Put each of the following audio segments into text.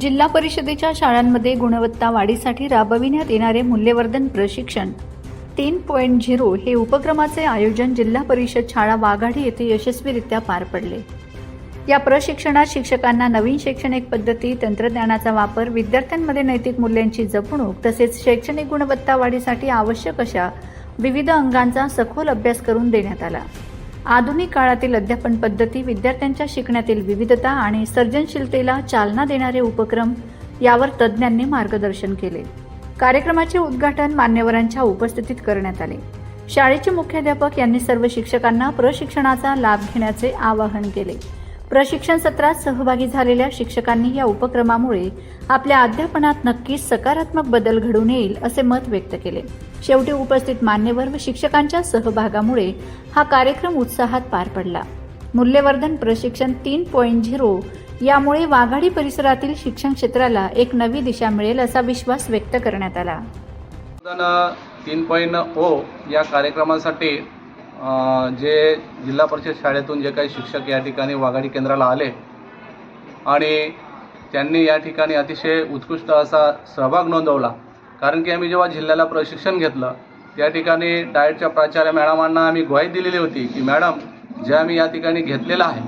जिल्हा परिषदेच्या शाळांमध्ये गुणवत्ता वाढीसाठी राबविण्यात येणारे मूल्यवर्धन प्रशिक्षण. तीन पॉईंट झिरो हे उपक्रमाचे आयोजन जिल्हा परिषद शाळा वाघाडी येथे यशस्वीरित्या पार पडले. या प्रशिक्षणात शिक्षकांना नवीन शैक्षणिक पद्धती तंत्रज्ञानाचा वापर विद्यार्थ्यांमध्ये नैतिक मूल्यांची जपणूक तसेच शैक्षणिक गुणवत्ता वाढीसाठी आवश्यक अशा विविध अंगांचा सखोल अभ्यास करून देण्यात आला. आधुनिक काळातील अध्यापन पद्धती विद्यार्थ्यांच्या शिकण्यातील विविधता आणि सर्जनशीलतेला चालना देणारे उपक्रम यावर तज्ज्ञांनी मार्गदर्शन केले. कार्यक्रमाचे उद्घाटन मान्यवरांच्या उपस्थितीत करण्यात आले. शाळेचे मुख्याध्यापक यांनी सर्व शिक्षकांना प्रशिक्षणाचा लाभ घेण्याचे आवाहन केले. प्रशिक्षण सत्रात सहभागी झालेल्या शिक्षकांनी या उपक्रमामुळे आपल्या अध्यापनात नक्कीच सकारात्मक बदल घडून येईल असे मत व्यक्त केले. शेवटी उपस्थित मान्यवर व शिक्षकांच्या सहभागामुळे हा कार्यक्रम उत्साहात पार पडला. मूल्यवर्धन प्रशिक्षण तीन पॉईंट झिरो यामुळे वाघाडी परिसरातील शिक्षण क्षेत्राला एक नवी दिशा मिळेल असा विश्वास व्यक्त करण्यात आला. तीन पॉईंट ओ या कार्यक्रमासाठी जे जिल्हा परिषद शाळेतून जे काही शिक्षक या ठिकाणी वाघाडी केंद्राला आले आणि त्यांनी या ठिकाणी अतिशय उत्कृष्ट असा सहभाग नोंदवला. कारण की आम्ही जेव्हा जिल्ह्याला प्रशिक्षण घेतलं त्या ठिकाणी डाएटच्या प्राचार्य मॅडमांना आम्ही ग्वाही दिलेली होती की मॅडम जे आम्ही या ठिकाणी घेतलेलं आहे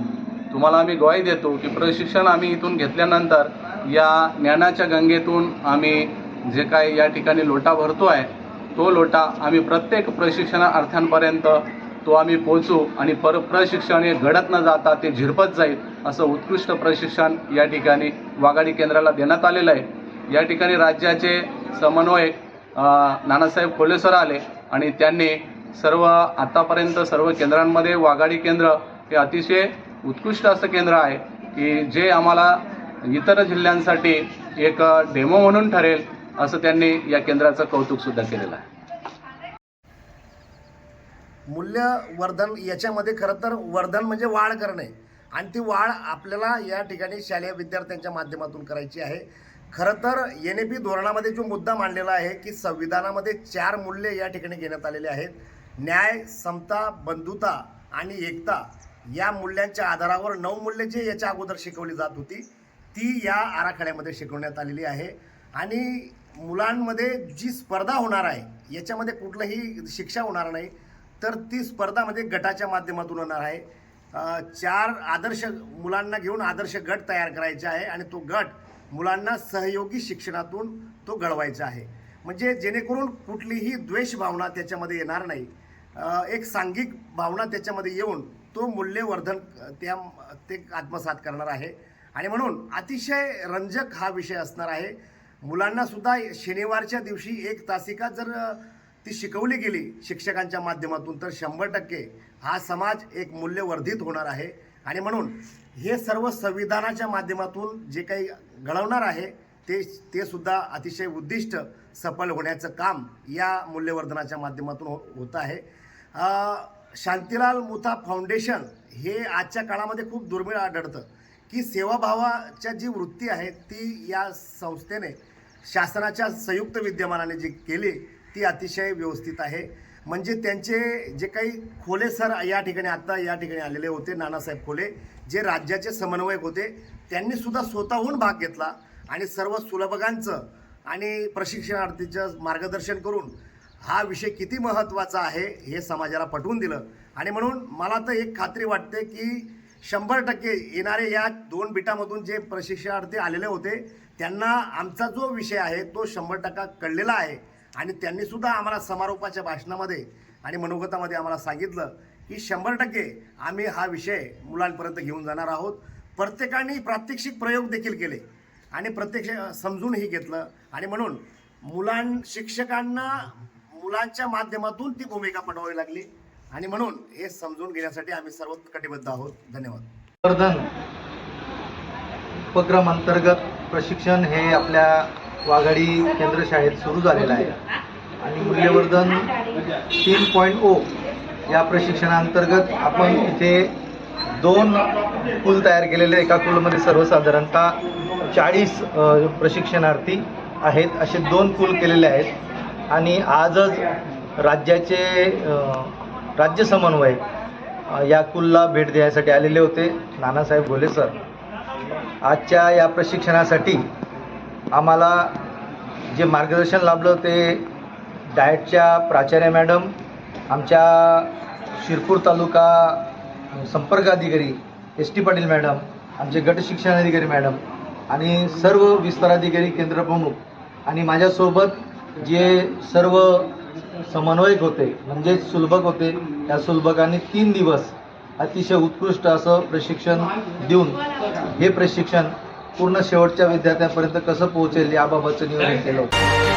तुम्हाला आम्ही ग्वाही देतो की प्रशिक्षण आम्ही इथून घेतल्यानंतर या ज्ञानाच्या गंगेतून आम्ही जे काही या ठिकाणी लोटा भरतो आहे तो लोटा आम्ही प्रत्येक प्रशिक्षणार्थ्यांपर्यंत तो आम्ही पोचू आणि पर प्रशिक्षण हे घडत न जाता ते झिरपत जाईल असं उत्कृष्ट प्रशिक्षण या ठिकाणी वाघाडी केंद्राला देण्यात आलेलं आहे. या ठिकाणी राज्याचे समन्वयक नानासाहेब कोलेसर आले आणि त्यांनी सर्व आतापर्यंत सर्व केंद्रांमध्ये वाघाडी केंद्र हे अतिशय उत्कृष्ट असं केंद्र आहे की जे आम्हाला इतर जिल्ह्यांसाठी एक डेमो म्हणून ठरेल असं त्यांनी या केंद्राचं कौतुकसुद्धा केलेलं आहे. मूल्यवर्धन याच्यामध्ये खरं तर वर्धन म्हणजे वाढ करणे. आणि ती वाढ आपल्याला या ठिकाणी शालेय विद्यार्थ्यांच्या माध्यमातून करायची आहे. खरं तर एन ए पी धोरणामध्ये जो मुद्दा मांडलेला आहे की संविधानामध्ये चार मूल्य या ठिकाणी घेण्यात आलेले आहेत. न्याय समता बंधुता आणि एकता या मूल्यांच्या आधारावर नऊ मूल्य जे याच्या अगोदर शिकवली जात होती ती या आराखड्यामध्ये शिकवण्यात आलेली आहे. आणि मुलांमध्ये जी स्पर्धा होणार आहे याच्यामध्ये कुठलंही शिक्षा होणार नाही. तर ती स्पर्धा म्हणजे गटाच्या माध्यमातून होणार आहे. चार आदर्श मुलांना घेऊन आदर्श गट तयार करायचा आहे आणि तो गट मुलांना सहयोगी शिक्षणातून तो घडवायचा आहे. म्हणजे जेणेकरून कुठलीही द्वेष भावना त्याच्यामध्ये येणार नाही. एक सांघिक भावना त्याच्यामध्ये येऊन तो मूल्यवर्धन त्या ते आत्मसात करणार आहे. आणि म्हणून अतिशय रंजक हा विषय असणार आहे. मुलांनासुद्धा शनिवारच्या दिवशी एक तासिका जर ती शिकवली गेली शिक्षकांच्या माध्यमातून तर शंभर टक्के हा समाज एक मूल्यवर्धित होणार आहे. आणि म्हणून हे सर्व संविधानाच्या माध्यमातून जे काही घडवणार आहे ते ते सुद्धा अतिशय उद्दिष्ट सफल होण्याचं काम या मूल्यवर्धनाच्या माध्यमातून हो होत आहे. शांतीलाल मुथा फाउंडेशन हे आजच्या काळामध्ये खूप दुर्मिळ आढळतं की सेवाभावाच्या जी वृत्ती आहे ती या संस्थेने शासनाच्या संयुक्त विद्यमानाने जी केली ती अतिशय व्यवस्थित आहे. म्हणजे त्यांचे जे काही खोले सर या ठिकाणी आत्ता या ठिकाणी आलेले होते नानासाहेब खोले जे राज्याचे समन्वयक होते त्यांनी सुद्धा स्वतःहून भाग घेतला आणि सर्व सुलभगांचं आणि प्रशिक्षणार्थीचं मार्गदर्शन करून हा विषय किती महत्त्वाचा आहे हे समाजाला पटवून दिलं. आणि म्हणून मला तर एक खात्री वाटते की शंभर टक्के येणारे या दोन बिटामधून जे प्रशिक्षणार्थी आलेले होते त्यांना आमचा जो विषय आहे तो शंभर टक्का कळलेला आहे. आणि त्यांनी सुद्धा आम्हाला समारोपाच्या भाषणामध्ये आणि मनोगतामध्ये आम्हाला सांगितलं की शंभर टक्के आम्ही हा विषय मुलांपर्यंत घेऊन जाणार आहोत. प्रत्येकाने प्रात्यक्षिक प्रयोग देखील केले आणि प्रत्यक्ष समजूनही घेतलं. आणि म्हणून मुलां शिक्षकांना मुलांच्या माध्यमातून ती भूमिका पटवावी लागली. आणि म्हणून हे समजून घेण्यासाठी आम्ही सर्व कटिबद्ध आहोत. धन्यवाद. वर्धन उपक्रम अंतर्गत प्रशिक्षण हे आपल्या वाघाडी केंद्र शाळेत सुरू झालेलं आहे. आणि मूल्यवर्धन तीन पॉईंट ओ oh या प्रशिक्षणाअंतर्गत आपण इथे दोन पूल तयार केलेले एका पूलमध्ये सर्वसाधारणतः चाळीस प्रशिक्षणार्थी आहेत. असे दोन पूल केलेले आहेत. आणि आजच राज्याचे राज्य समन्वय या कुलला भेट देण्यासाठी आलेले होते. नानासाहेब घोले सर. आजच्या या प्रशिक्षणासाठी आम्हाला जे मार्गदर्शन लाभलं ते डाएटच्या प्राचार्य मॅडम आमच्या शिरपूर तालुका संपर्क अधिकारी एस टी पाटील मॅडम आमचे गट शिक्षण अधिकारी मॅडम आणि सर्व विस्ताराधिकारी केंद्रप्रमुख आणि माझ्यासोबत जे सर्व समन्वयक होते म्हणजेच सुलभक होते त्या सुलभकांनी तीन दिवस अतिशय उत्कृष्ट असं प्रशिक्षण देऊन हे प्रशिक्षण पूर्ण शेवटच्या विद्यार्थ्यांपर्यंत कसं पोहोचेल याबाबतचं नियोजन केलं होतं.